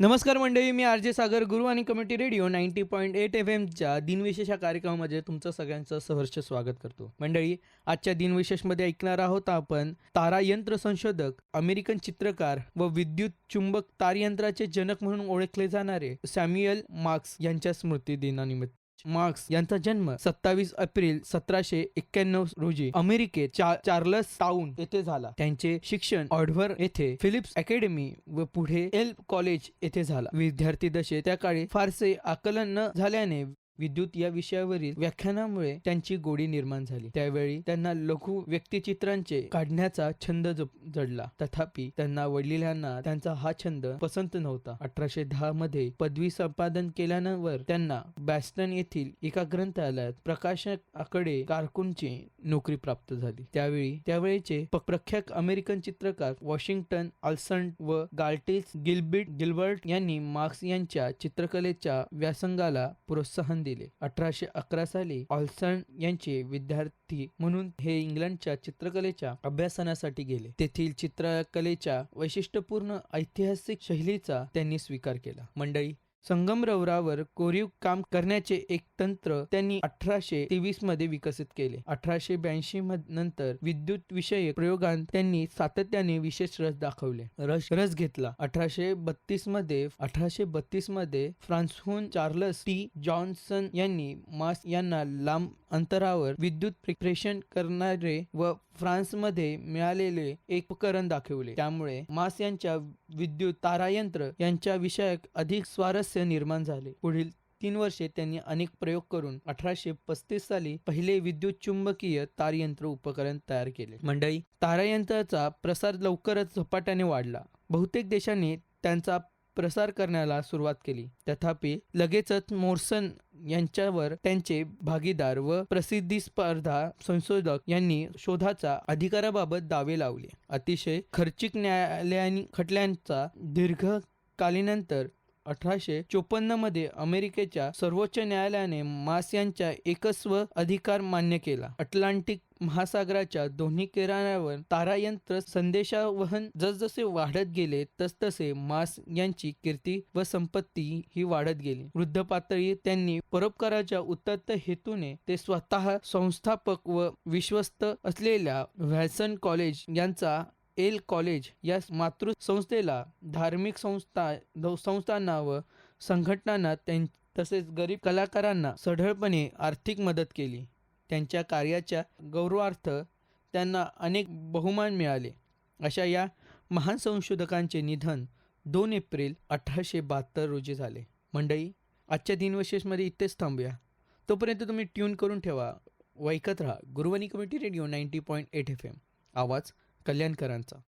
नमस्कार मंडळी मी R J सागर गुरु आणि community radio ninety point eight F एमच्या दिनविशेष या कार्यक्रमामध्ये तुमचं सगळ्यांचं सहर्ष स्वागत करतो. मंडळी आजच्या दिनविशेषमध्ये ऐकणार आहोत आपण तारा यंत्र संशोधक अमेरिकन चित्रकार व विद्युत चुंबक तारयंत्राचे जनक म्हणून ओळखले जाणारे सॅम्युएल मार्क्स यांच्या स्मृती दिनानिमित्त मार्क्स यांचा जन्म सत्तावीस एप्रिल सतराशे एक्क्याण्णव रोजी अमेरिकेत चा चार्लस टाउन येथे झाला. त्यांचे शिक्षण ऑडव्हर येथे फिलिप्स अकॅडमी व पुढे एल कॉलेज येथे झाला. विद्यार्थी दशे त्या काळी फारसे आकलन न झाल्याने विद्युत या विषयावरील व्याख्यानामुळे त्यांची गोडी निर्माण झाली. त्यावेळी त्यांना लघु व्यक्तिचित्रांचे काढण्याचा छंद जडला. तथापि त्यांना वडिलांना त्यांचा हा छंद पसंत नव्हता. अठराशे दहा मध्ये पदवी संपादन केल्यानंतर त्यांना बॅस्टन येथील एका ग्रंथालयात प्रकाशकाकडे कारकूनची नोकरी प्राप्त झाली. त्यावेळी त्यावेळेचे प्रख्यात अमेरिकन चित्रकार वॉशिंग्टन आल्सन व गाल्टिस गिलबिट गिल्बर्ट यांनी मार्क्स यांच्या चित्रकलेच्या व्यासंगाला प्रोत्साहन दिले. अठराशे अकरा साली ऑल्सन यांचे विद्यार्थी म्हणून हे इंग्लंडच्या चित्रकलेच्या अभ्यासनासाठी गेले. तेथील चित्रकलेच्या वैशिष्ट्यपूर्ण ऐतिहासिक शैलीचा त्यांनी स्वीकार केला. मंडळी संगमरवरावर कोरीव काम करण्याचे एक तंत्र त्यांनी अठराशे तेवीसमध्ये विकसित केले. अठराशे ब्याऐंशी नंतर विद्युत विषयक प्रयोगांत त्यांनी सातत्याने विशेष रस दाखवले. रस रस घेतला. अठराशे बत्तीसमध्ये अठराशे बत्तीसमध्ये फ्रान्सहून चार्लस टी जॉन्सन यांनी मास यांना लांब अंतरावर विद्युत प्रिप्रेशन करणारे व फ्रान्समध्ये मिळालेले एक उपकरण दाखवले. त्यामुळे मास यांच्या विद्युत तारायंत्र यांच्या विषयक अधिक स्वारस्य निर्माण झाले. पुढील तीन वर्षे त्यांनी अनेक प्रयोग करून अठराशे पस्तीस साली पहिले विद्युत चुंबकीय तारयंत्र उपकरण तयार केले. मंडळी तारायंत्राचा प्रसार लवकरच झपाट्याने वाढला. बहुतेक देशांनी त्यांचा प्रसार करण्याला सुरुवात केली. तथापि लगेचच मोर्सन यांच्यावर त्यांचे भागीदार व प्रसिद्धी स्पर्धा संशोधक यांनी शोधाचा अधिकाराबाबत दावे लावले. अतिशय खर्चिक न्यायालयानी खटल्यांचा दीर्घकालीनंतर अठराशे चोपन्नमध्ये अमेरिकेच्या सर्वोच्च न्यायालयाने मास यांच्या एकस्व अधिकार मान्य केला. अटलांटिक महासागराच्या दोन्ही किनाऱ्यावर तारायंत्र संदेशावहन जसजसे वाढत गेले तसतसे मास यांची कीर्ती व संपत्ती ही वाढत गेली. वृद्ध पातळी त्यांनी परोपकाराच्या उत्तत्त हेतूने ते स्वतः संस्थापक व विश्वस्त असलेल्या व्हॅसन कॉलेज यांचा एल कॉलेज या मातृ संस्थेला धार्मिक संस्था संस्थांना व संघटनांना त्यां तसेच गरीब कलाकारांना सढळपणे आर्थिक मदत केली. त्यांच्या कार्याच्या गौरवार्थ त्यांना अनेक बहुमान मिळाले. अशा या महान संशोधकांचे निधन दोन एप्रिल अठराशे बहात्तर रोजी झाले. मंडळी आजच्या दिनविशेषमध्ये इथेच थांबूया. तोपर्यंत तुम्ही ट्यून करून ठेवा व ऐकत राहा Guruvani community radio ninety point eight F M. आवाज कल्याणकरांचा.